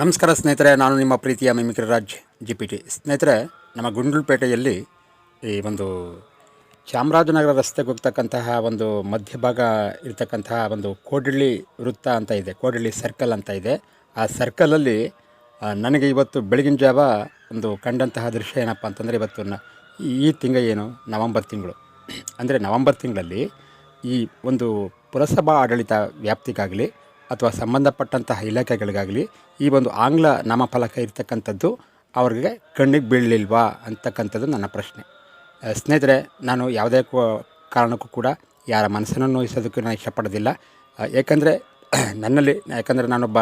ನಮಸ್ಕಾರ ಸ್ನೇಹಿತರೆ, ನಾನು ನಿಮ್ಮ ಪ್ರೀತಿಯ mimicry Raj G P T ಸ್ನೇಹಿತರೆ, ನಮ್ಮ ಗುಂಡ್ಲುಪೇಟೆಯಲ್ಲಿ ಈ ಒಂದು ಚಾಮರಾಜನಗರ ರಸ್ತೆಗೆ ಹೋಗ್ತಕ್ಕಂತಹ ಒಂದು ಮಧ್ಯಭಾಗ ಇರ್ತಕ್ಕಂತಹ ಒಂದು ಕೋಡಳ್ಳಿ ವೃತ್ತ ಅಂತ ಇದೆ, ಕೋಡಳ್ಳಿ ಸರ್ಕಲ್ ಅಂತ ಇದೆ. ಆ ಸರ್ಕಲಲ್ಲಿ ನನಗೆ ಇವತ್ತು ಬೆಳಗಿನ ಜಾವ ಒಂದು ಕಂಡಂತಹ ದೃಶ್ಯ ಏನಪ್ಪ ಅಂತಂದರೆ, ಇವತ್ತು ಈ ತಿಂಗ ಏನು, ನವಂಬರ್ ತಿಂಗಳು. ಅಂದರೆ ನವಂಬರ್ ತಿಂಗಳಲ್ಲಿ ಈ ಒಂದು ಪುರಸಭಾ ಆಡಳಿತ ವ್ಯಾಪ್ತಿಗಾಗಲಿ ಅಥವಾ ಸಂಬಂಧಪಟ್ಟಂತಹ ಇಲಾಖೆಗಳಿಗಾಗಲಿ ಈ ಒಂದು ಆಂಗ್ಲ ನಾಮಫಲಕ ಇರ್ತಕ್ಕಂಥದ್ದು ಅವ್ರಿಗೆ ಕಣ್ಣಿಗೆ ಬೀಳಲಿಲ್ವಾ ಅಂತಕ್ಕಂಥದ್ದು ನನ್ನ ಪ್ರಶ್ನೆ. ಸ್ನೇಹಿತರೆ, ನಾನು ಯಾವುದೇ ಕಾರಣಕ್ಕೂ ಕೂಡ ಯಾರ ಮನಸ್ಸನ್ನು ನೋಯಿಸೋದಕ್ಕೂ ನಾನು ಇಷ್ಟಪಡೋದಿಲ್ಲ. ಏಕೆಂದರೆ ನನ್ನಲ್ಲಿ, ಯಾಕಂದರೆ ನಾನೊಬ್ಬ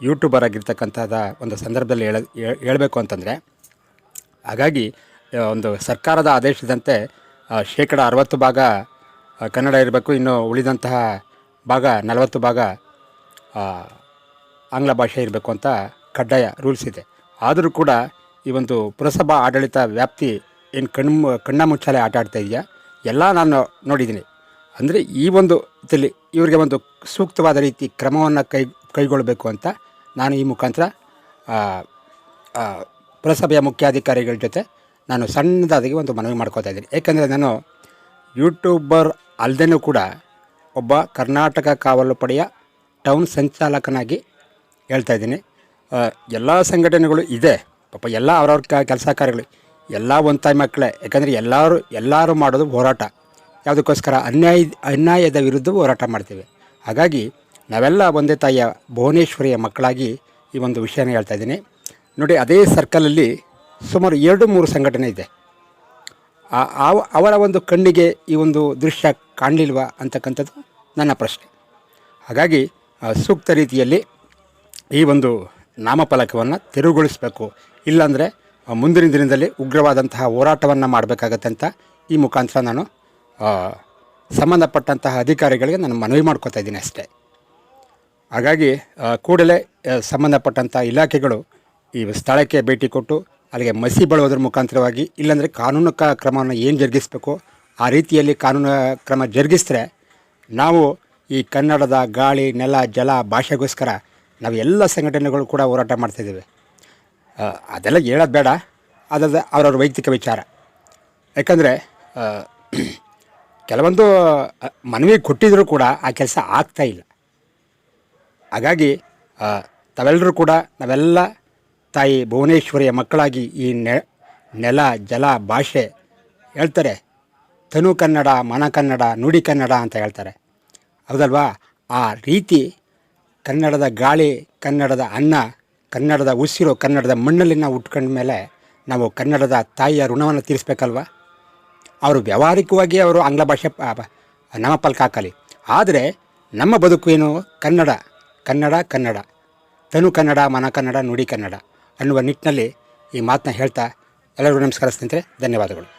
ಯೂಟ್ಯೂಬರ್ ಆಗಿರ್ತಕ್ಕಂಥದ ಒಂದು ಸಂದರ್ಭದಲ್ಲಿ ಹೇಳ ಹೇಳಬೇಕು ಅಂತಂದರೆ, ಹಾಗಾಗಿ ಒಂದು ಸರ್ಕಾರದ ಆದೇಶದಂತೆ ಶೇಕಡ ಅರವತ್ತು ಭಾಗ ಕನ್ನಡ ಇರಬೇಕು, ಇನ್ನು ಉಳಿದಂತಹ ಭಾಗ ನಲವತ್ತು ಭಾಗ ಆಂಗ್ಲ ಭಾಷೆ ಇರಬೇಕು ಅಂತ ಕಡ್ಡಾಯ ರೂಲ್ಸ್ ಇದೆ. ಆದರೂ ಕೂಡ ಈ ಒಂದು ಪುರಸಭಾ ಆಡಳಿತ ವ್ಯಾಪ್ತಿ ಏನು ಕಣ್ಣು ಕಣ್ಣ ಮುಚ್ಚಾಲೆ ಆಟ ಆಡ್ತಾ ಇದೆಯಾ? ಎಲ್ಲ ನಾನು ನೋಡಿದ್ದೀನಿ. ಅಂದರೆ ಈ ಒಂದು ಇದರಲ್ಲಿ ಇವರಿಗೆ ಒಂದು ಸೂಕ್ತವಾದ ರೀತಿ ಕ್ರಮವನ್ನು ಕೈ ಕೈಗೊಳ್ಳಬೇಕು ಅಂತ ನಾನು ಈ ಮುಖಾಂತರ ಪುರಸಭೆಯ ಮುಖ್ಯಾಧಿಕಾರಿಗಳ ಜೊತೆ ನಾನು ಸಣ್ಣದಾಗಿ ಒಂದು ಮನವಿ ಮಾಡ್ಕೋತಾ ಇದ್ದೀನಿ. ಏಕೆಂದರೆ ನಾನು ಯೂಟ್ಯೂಬರ್ ಅಲ್ಲದೇ ಕೂಡ ಒಬ್ಬ ಕರ್ನಾಟಕ ಕಾವಲು ಪಡೆಯ ಟೌನ್ ಸಂಚಾಲಕನಾಗಿ ಹೇಳ್ತಾ ಇದ್ದೀನಿ. ಎಲ್ಲ ಸಂಘಟನೆಗಳು ಇದೆ. ಪಾಪ ಎಲ್ಲ ಅವ್ರವ್ರ ಕೆಲಸ ಕಾರ್ಯಗಳು. ಎಲ್ಲ ಒಂದು ತಾಯಿ ಮಕ್ಕಳೇ ಯಾಕಂದರೆ ಎಲ್ಲರೂ ಎಲ್ಲರೂ ಮಾಡೋದು ಹೋರಾಟ. ಯಾವುದಕ್ಕೋಸ್ಕರ ಅನ್ಯಾಯ, ಅನ್ಯಾಯದ ವಿರುದ್ಧ ಹೋರಾಟ ಮಾಡ್ತೀವಿ. ಹಾಗಾಗಿ ನಾವೆಲ್ಲ ಒಂದೇ ತಾಯಿಯ ಭುವನೇಶ್ವರಿಯ ಮಕ್ಕಳಾಗಿ ಈ ಒಂದು ವಿಷಯನ ಹೇಳ್ತಾ ಇದ್ದೀನಿ. ನೋಡಿ, ಅದೇ ಸರ್ಕಲಲ್ಲಿ ಸುಮಾರು ಎರಡು ಮೂರು ಸಂಘಟನೆ ಇದೆ. ಅವರ ಒಂದು ಕಣ್ಣಿಗೆ ಈ ಒಂದು ದೃಶ್ಯ ಕಾಣಲಿಲ್ವಾ ಅಂತಕ್ಕಂಥದ್ದು ನನ್ನ ಪ್ರಶ್ನೆ. ಹಾಗಾಗಿ ಸೂಕ್ತ ರೀತಿಯಲ್ಲಿ ಈ ಒಂದು ನಾಮಫಲಕವನ್ನು ತೆರವುಗೊಳಿಸಬೇಕು. ಇಲ್ಲಾಂದರೆ ಮುಂದಿನ ದಿನದಲ್ಲಿ ಉಗ್ರವಾದಂತಹ ಹೋರಾಟವನ್ನು ಮಾಡಬೇಕಾಗತ್ತೆ ಅಂತ ಈ ಮುಖಾಂತರ ನಾನು ಸಂಬಂಧಪಟ್ಟಂತಹ ಅಧಿಕಾರಿಗಳಿಗೆ ನಾನು ಮನವಿ ಮಾಡ್ಕೋತಾ ಇದ್ದೀನಿ ಅಷ್ಟೇ. ಹಾಗಾಗಿ ಕೂಡಲೇ ಸಂಬಂಧಪಟ್ಟಂಥ ಇಲಾಖೆಗಳು ಈ ಸ್ಥಳಕ್ಕೆ ಭೇಟಿ ಕೊಟ್ಟು, ಅಲ್ಲಿಗೆ ಮಸಿ ಬಳೋದ್ರ ಮುಖಾಂತರವಾಗಿ, ಇಲ್ಲಾಂದರೆ ಕಾನೂನು ಕ್ರಮವನ್ನು ಏನು ಜರುಗಿಸಬೇಕು, ಆ ರೀತಿಯಲ್ಲಿ ಕಾನೂನು, ಕ್ರಮ ಜರುಗಿಸಿದ್ರೆ, ನಾವು ಈ ಕನ್ನಡದ ಗಾಳಿ, ನೆಲ, ಜಲ ಭಾಷೆಗೋಸ್ಕರ ನಾವು ಎಲ್ಲ ಸಂಘಟನೆಗಳು ಕೂಡ ಹೋರಾಟ ಮಾಡ್ತಾಯಿದ್ದೇವೆ ಅದೆಲ್ಲ ಹೇಳೋದು ಬೇಡ. ಅದರ ಅವರವ್ರ ವೈಯಕ್ತಿಕ ವಿಚಾರ. ಯಾಕಂದರೆ ಕೆಲವೊಂದು ಮನವಿ ಕೊಟ್ಟಿದ್ದರೂ ಕೂಡ ಆ ಕೆಲಸ ಆಗ್ತಾ ಇಲ್ಲ. ಹಾಗಾಗಿ ತಾವೆಲ್ಲರೂ ಕೂಡ ನಾವೆಲ್ಲ ತಾಯಿ ಭುವನೇಶ್ವರಿಯ ಮಕ್ಕಳಾಗಿ ಈ ನೆ, ನೆಲ, ಜಲ ಭಾಷೆ ಹೇಳ್ತಾರೆ. ತನು ಕನ್ನಡ, ಮನ ಕನ್ನಡ, ನುಡಿ ಕನ್ನಡ ಅಂತ ಹೇಳ್ತಾರೆ. ಹೌದಲ್ವಾ? ಆ ರೀತಿ ಕನ್ನಡದ ಗಾಳಿ, ಕನ್ನಡದ ಅನ್ನ, ಕನ್ನಡದ ಉಸಿರು, ಕನ್ನಡದ ಮಣ್ಣಲ್ಲಿ ನಾವು ಉಟ್ಕೊಂಡ ಮೇಲೆ ನಾವು ಕನ್ನಡದ ತಾಯಿಯ ಋಣವನ್ನು ತೀರಿಸ್ಬೇಕಲ್ವ? ಅವರು ವ್ಯಾವಹಾರಿಕವಾಗಿ ಅವರು ಆಂಗ್ಲ ಭಾಷೆ ನಾಮಫಲಕ ಹಾಕಲಿ. ಆದರೆ ನಮ್ಮ ಬದುಕು ಏನು? ಕನ್ನಡ ಕನ್ನಡ ಕನ್ನಡ. ತನು ಕನ್ನಡ, ಮನ ಕನ್ನಡ, ನುಡಿ ಕನ್ನಡ ಅನ್ನುವ ನಿಟ್ಟಿನಲ್ಲಿ ಈ ಮಾತನ್ನ ಹೇಳ್ತಾ ಎಲ್ಲರಿಗೂ ನಮಸ್ಕಾರ ಸ್ನೇಹಿತರೆ. ಧನ್ಯವಾದಗಳು.